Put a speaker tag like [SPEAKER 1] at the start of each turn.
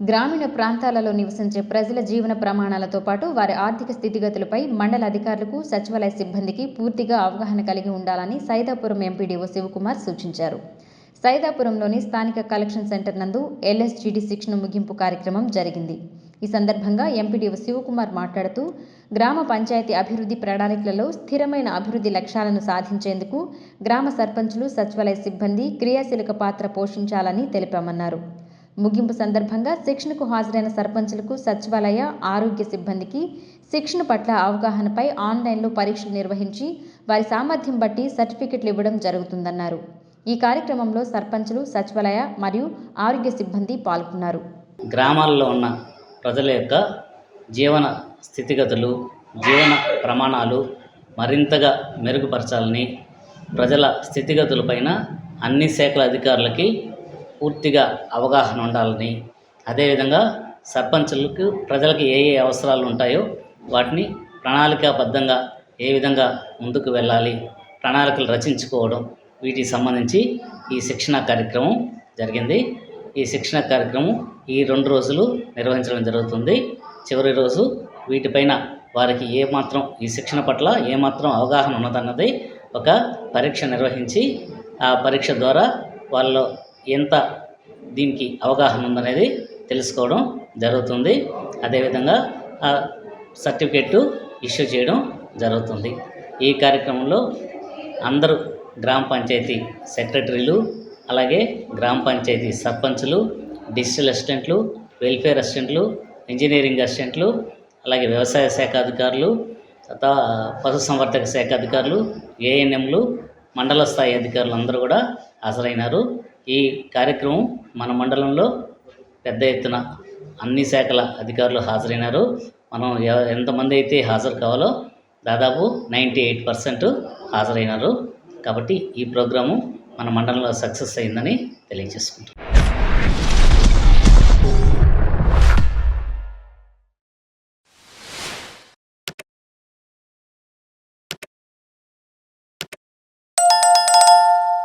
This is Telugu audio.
[SPEAKER 1] గ్రామీణ ప్రాంతాలలో నివసించే ప్రజల జీవన ప్రమాణాలతో పాటు వారి ఆర్థిక స్థితిగతులపై మండల అధికారులకు సచివాలయ సిబ్బందికి పూర్తిగా అవగాహన కలిగి ఉండాలని సైదాపురం ఎంపీడీఓ శివకుమార్ సూచించారు. సైదాపురంలోని స్థానిక కలెక్షన్ సెంటర్ నందు ఎల్ఎస్జీడీ శిక్షణ ముగింపు కార్యక్రమం జరిగింది. ఈ సందర్భంగా ఎంపీడీఓ శివకుమార్ మాట్లాడుతూ గ్రామ పంచాయతీ అభివృద్ధి ప్రణాళికలలో స్థిరమైన అభివృద్ధి లక్ష్యాలను సాధించేందుకు గ్రామ సర్పంచులు సచివాలయ సిబ్బంది క్రియాశీలక పాత్ర పోషించాలని తెలిపామన్నారు. ముగింపు సందర్భంగా శిక్షణకు హాజరైన సర్పంచులకు సచివాలయ ఆరోగ్య సిబ్బందికి శిక్షణ పట్ల అవగాహనపై ఆన్లైన్లో పరీక్షలు నిర్వహించి వారి సామర్థ్యం బట్టి సర్టిఫికెట్లు ఇవ్వడం జరుగుతుందన్నారు. ఈ కార్యక్రమంలో సర్పంచులు సచివాలయ మరియు ఆరోగ్య సిబ్బంది పాల్గొన్నారు.
[SPEAKER 2] గ్రామాల్లో ఉన్న ప్రజల యొక్క జీవన స్థితిగతులు జీవన ప్రమాణాలు మరింతగా మెరుగుపరచాలని ప్రజల స్థితిగతులపైన అన్ని శాఖల అధికారులకి పూర్తిగా అవగాహన ఉండాలని అదేవిధంగా సర్పంచులకు ప్రజలకు ఏ ఏ అవసరాలు ఉంటాయో వాటిని ప్రణాళికాబద్ధంగా ఏ విధంగా ముందుకు వెళ్ళాలి ప్రణాళికలు రచించుకోవడం వీటికి సంబంధించి ఈ శిక్షణ కార్యక్రమం జరిగింది. ఈ శిక్షణ కార్యక్రమం ఈ రెండు రోజులు నిర్వహించడం జరుగుతుంది. చివరి రోజు వీటిపైన వారికి ఏమాత్రం ఈ శిక్షణ పట్ల ఏమాత్రం అవగాహన ఉన్నదన్నది ఒక పరీక్ష నిర్వహించి ఆ పరీక్ష ద్వారా వాళ్ళు ఎంత దీనికి అవగాహన ఉందనేది తెలుసుకోవడం జరుగుతుంది. అదేవిధంగా ఆ సర్టిఫికెట్ ఇష్యూ చేయడం జరుగుతుంది. ఈ కార్యక్రమంలో అందరూ గ్రామ పంచాయతీ సెక్రటరీలు అలాగే గ్రామ పంచాయతీ సర్పంచులు డిజిటల్ అసిస్టెంట్లు వెల్ఫేర్ అసిస్టెంట్లు ఇంజనీరింగ్ అసిస్టెంట్లు అలాగే వ్యవసాయ శాఖ అధికారులు పశుసంవర్ధక శాఖ అధికారులు ఏఎన్ఎంలు మండల స్థాయి అధికారులు అందరూ కూడా హాజరైనారు. ఈ కార్యక్రమం మన మండలంలో పెద్ద ఎత్తున అన్ని శాఖల అధికారులు హాజరైనారు. మనం ఎంతమంది అయితే హాజరు కావాలో దాదాపు నైంటీ ఎయిట్ పర్సెంట్ హాజరైనారు. కాబట్టి ఈ ప్రోగ్రాము మన మండలంలో సక్సెస్ అయిందని తెలియజేసుకుంటాం